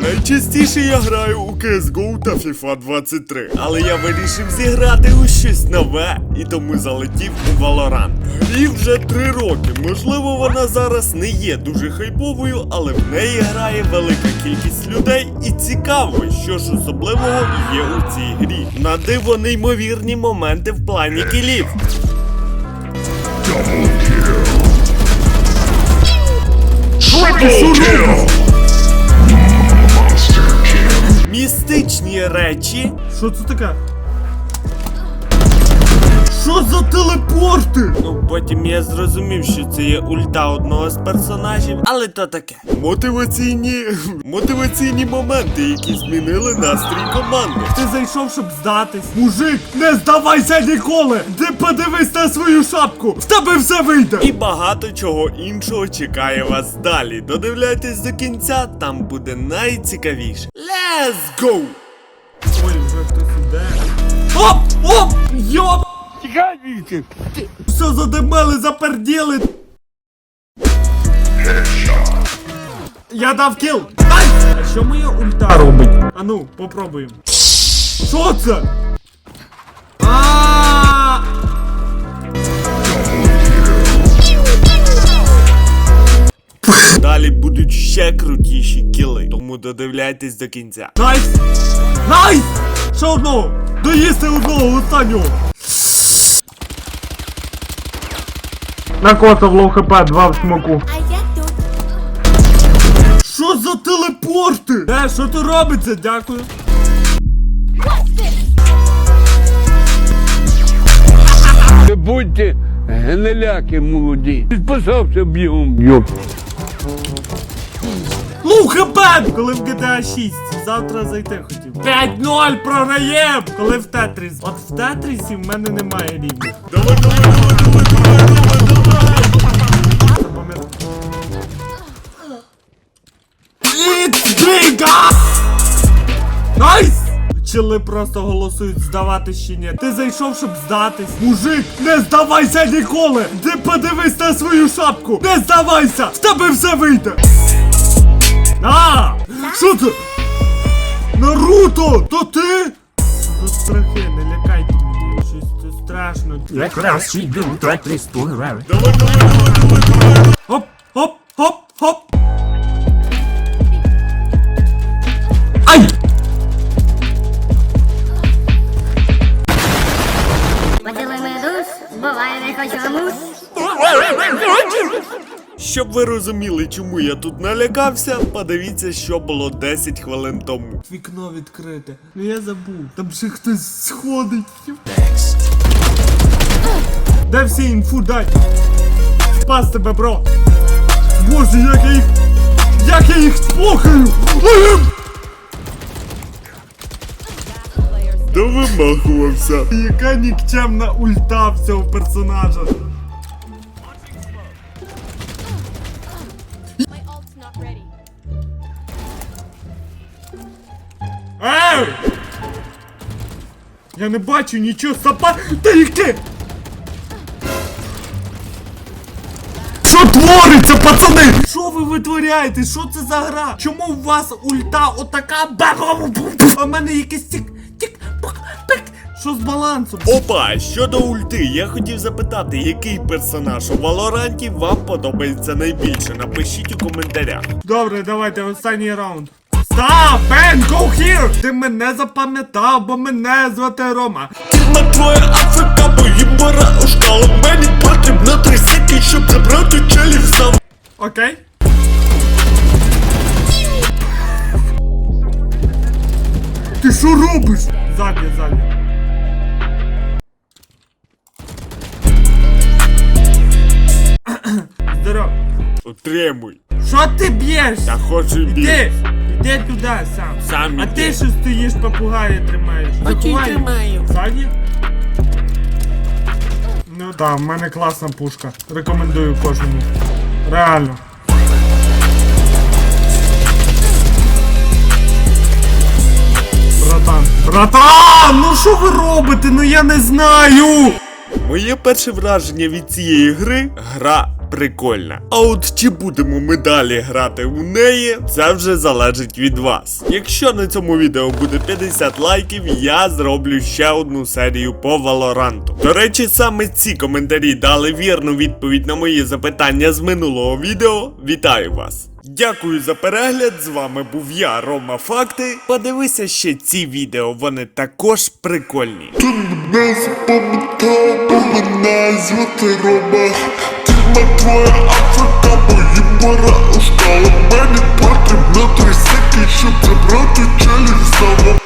Найчастіше я граю у CSGO та FIFA 23, але я вирішив зіграти у щось нове і тому залетів у Valorant. Грі вже три роки. Можливо, вона зараз не є дуже хайповою, але в неї грає велика кількість людей, і цікаво, що ж особливого є у цій грі. На диво неймовірні моменти в плані кілів. Містичні речі. Що це таке? Що за телепорти? Ну, потім я зрозумів, що це є ульта одного з персонажів, але то таке. Мотиваційні мотиваційні моменти, які змінили настрій команди. Ти зайшов, щоб здатись. Мужик, не здавайся ніколи! Ти подивись на свою шапку! В тебе все вийде! І багато чого іншого чекає вас далі. Додивляйтесь до кінця, там буде найцікавіше. Let's go! Ой, вже хтось іде. Оп! Оп! Йоп! Що задимели, заперділи? Я дав кіл! Ай! А що моя ульта робить? А ну, попробуємо. Що це? А! Далі будуть ще крутіші кіли, тому додивляйтесь до кінця. Найс! Найс! Ще одного! Доїсти одного останнього! Накоцав лоу хп, два в смоку. А я тут. Що за телепорти? Е, що тут робиться? Дякую. Ви будьте гниляки молоді. Спасався б'єм. Йоп. Хп! Коли в GTA 6. Завтра зайти хотів. 5-0 програєм! Коли в Тетріс. От в Тетрісі в мене немає рівних. Давай, давай, давай, давай, давай, давай, давай! It's! Найс! Чили просто голосують здавати чи ні. Ти зайшов, щоб здатись. Мужик, не здавайся ніколи! Ти подивись на свою шапку! Не здавайся! В тебе все вийде! А! Що це? Наруто! То ти? Що страхи, не лякайте мене. Щось тут страшно. Якраз йду трохи спограв. Давай, давай, давай, давай, давай! Хоп, Щоб ви розуміли, чому я тут налякався, подивіться, що було 10 хвилин тому. Вікно відкрите. Ну я забув. Там ще хтось сходить. Де всі інфу дай? Спас тебе, бро. Боже, як я їх. Як я їх спохаю! Довимахувався. Яка нікчемна ульта в цього персонажа. Ей! Я не бачу нічого сапа. Та яке? Що твориться, пацани? Що ви витворяєте? Що це за гра? Чому у вас ульта отака? А в мене якийсь тік. Тік. пак, пик. Що з балансом? Опа, щодо ульти, я хотів запитати, який персонаж у Валоранті вам подобається найбільше. Напишіть у коментарях. Добре, давайте останній раунд. Став! Бен, go here! Ти мене запам'ятав, бо мене звати Рома. На твоя Африка, бої пора у шкалу. Мені потрібно три сіки, щоб забрати челів сам. Окей? Ти що робиш? Ззаді, ззаді. Здоров. Отримуй. Що ти б'єш? Я хочу більше. Іди туди сам. Сам а іди. ти що стоїш, попугая тримаєш? Заховай. тримаю. Ззаді? Ну так, в мене класна пушка. Рекомендую кожному. Реально. Братан. Братан! Ну що ви робите? Ну я не знаю! Моє перше враження від цієї гри гра прикольна. А от чи будемо ми далі грати у неї, це вже залежить від вас. Якщо на цьому відео буде 50 лайків, я зроблю ще одну серію по Валоранту. До речі, саме ці коментарі дали вірну відповідь на мої запитання з минулого відео. Вітаю вас! Дякую за перегляд. З вами був я, Рома Факти. Подивися ще ці відео, вони також прикольні. Ти мене запам'ятав, мене звати Рома мама твоя Африка, мої мора устала Мені потрібно три секи щоб забрати челів завод